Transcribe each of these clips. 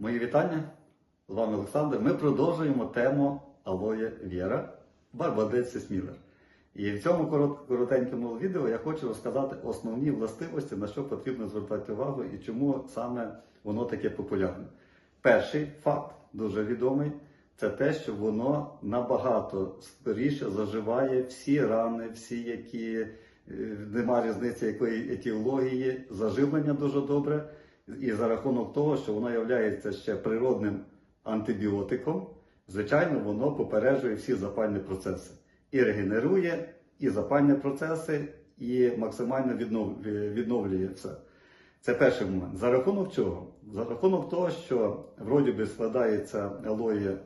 Мої вітання. З вами Олександр. Ми продовжуємо тему Алоє Віра, Барбадеці Смілер. І в цьому коротенькому відео я хочу розказати основні властивості, на що потрібно звертати увагу і чому саме воно таке популярне. Перший факт, дуже відомий, це те, що воно набагато скоріше заживає всі рани, всі, які е, нема різниці якої етіології, заживлення дуже добре. І за рахунок того, що воно є ще природним антибіотиком, звичайно, воно попереджує всі запальні процеси. І регенерує, і запальні процеси, і максимально відновлює все. Це перший момент. За рахунок чого? За рахунок того, що вроді би складається алоє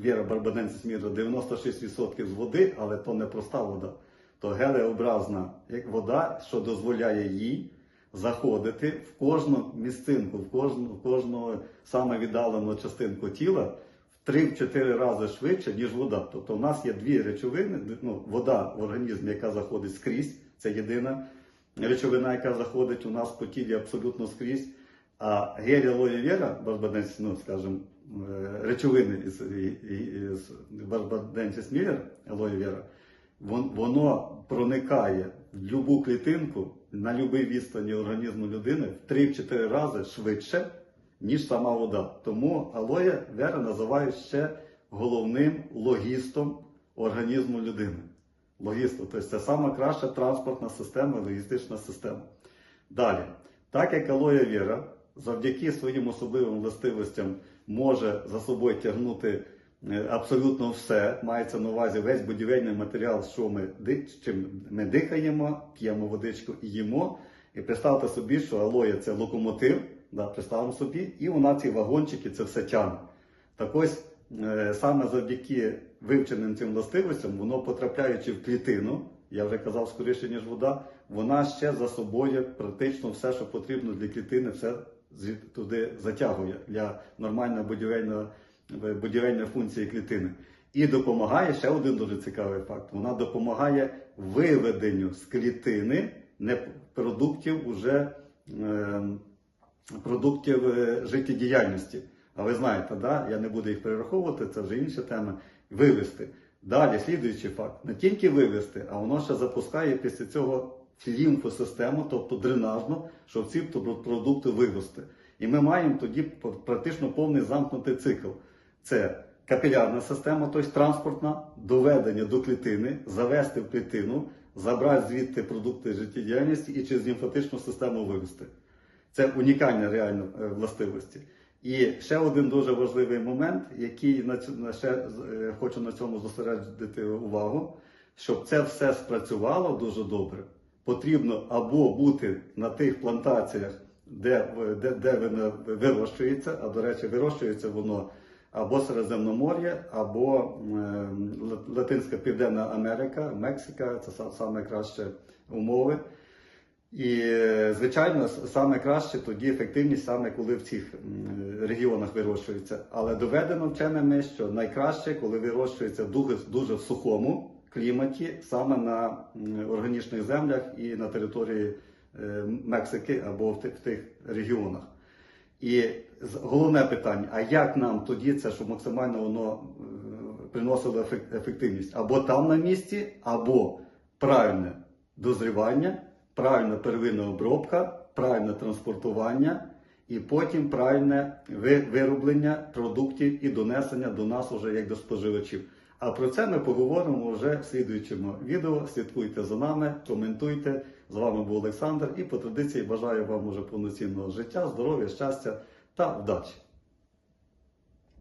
Віра Барбаденсис Міра 96% з води, але то не проста вода, то гелеобразна вода, що дозволяє їй заходити в кожну місцинку, в кожну, в кожну саме віддалену частинку тіла в 3-4 рази швидше, ніж вода. Тобто у нас є дві речовини, ну, вода в організмі, яка заходить скрізь, це єдина речовина, яка заходить у нас по тілі абсолютно скрізь. А гель алоє вера, барбаденсіс, ну, скажімо, е, речовини із, із, барбаденсіс мілер, алоє вера, вон- воно проникає будь-яку клітинку на будь-якій відстані організму людини в 3-4 рази швидше, ніж сама вода. Тому алоє вера називають ще головним логістом організму людини. Логістом, тобто це сама краща транспортна система, логістична система. Далі, так як алоє віра завдяки своїм особливим властивостям може за собою тягнути абсолютно все, мається на увазі весь будівельний матеріал, що ми, чим ми дихаємо, п'ємо водичку і їмо. І представте собі, що алоє це локомотив, да, представимо собі, і вона ці вагончики це все тягне. Так ось е, саме завдяки вивченим цим властивостям, воно потрапляючи в клітину, я вже казав скоріше, ніж вода, вона ще за собою практично все, що потрібно для клітини, все туди затягує для нормальної будівельної, будівельної функції клітини. І допомагає ще один дуже цікавий факт. Вона допомагає виведенню з клітини продуктів уже е, продуктів е, життєдіяльності. А ви знаєте, да? я не буду їх перераховувати, це вже інша тема. Вивести. Далі, слідуючий факт, не тільки вивести, а воно ще запускає після цього лімфосистему, тобто дренажну, щоб ці продукти вивести. І ми маємо тоді практично повний замкнутий цикл. Це капілярна система, тобто транспортна, доведення до клітини, завести в клітину, забрати звідти продукти життєдіяльності і через лімфатичну систему вивести. Це унікальні реально е, властивості. І ще один дуже важливий момент, який на ще е, хочу на цьому зосередити увагу, щоб це все спрацювало дуже добре, потрібно або бути на тих плантаціях, де, де, де вирощується, а до речі, вирощується воно або Середземномор'я, або ем, Латинська Південна Америка, Мексика це са- саме кращі умови. І, звичайно, саме краще тоді ефективність саме коли в цих регіонах вирощується. Але доведено вченими, що найкраще, коли вирощується дуже, дуже в сухому кліматі, саме на органічних землях і на території е, Мексики або в тих регіонах. І головне питання: а як нам тоді це, щоб максимально воно е, приносило ефективність? Або там на місці, або правильне дозрівання, правильна первинна обробка, правильне транспортування і потім правильне вироблення продуктів і донесення до нас уже як до споживачів. А про це ми поговоримо вже в слідуючому відео. Слідкуйте за нами, коментуйте. З вами був Олександр і по традиції бажаю вам уже повноцінного життя, здоров'я, щастя та вдачі.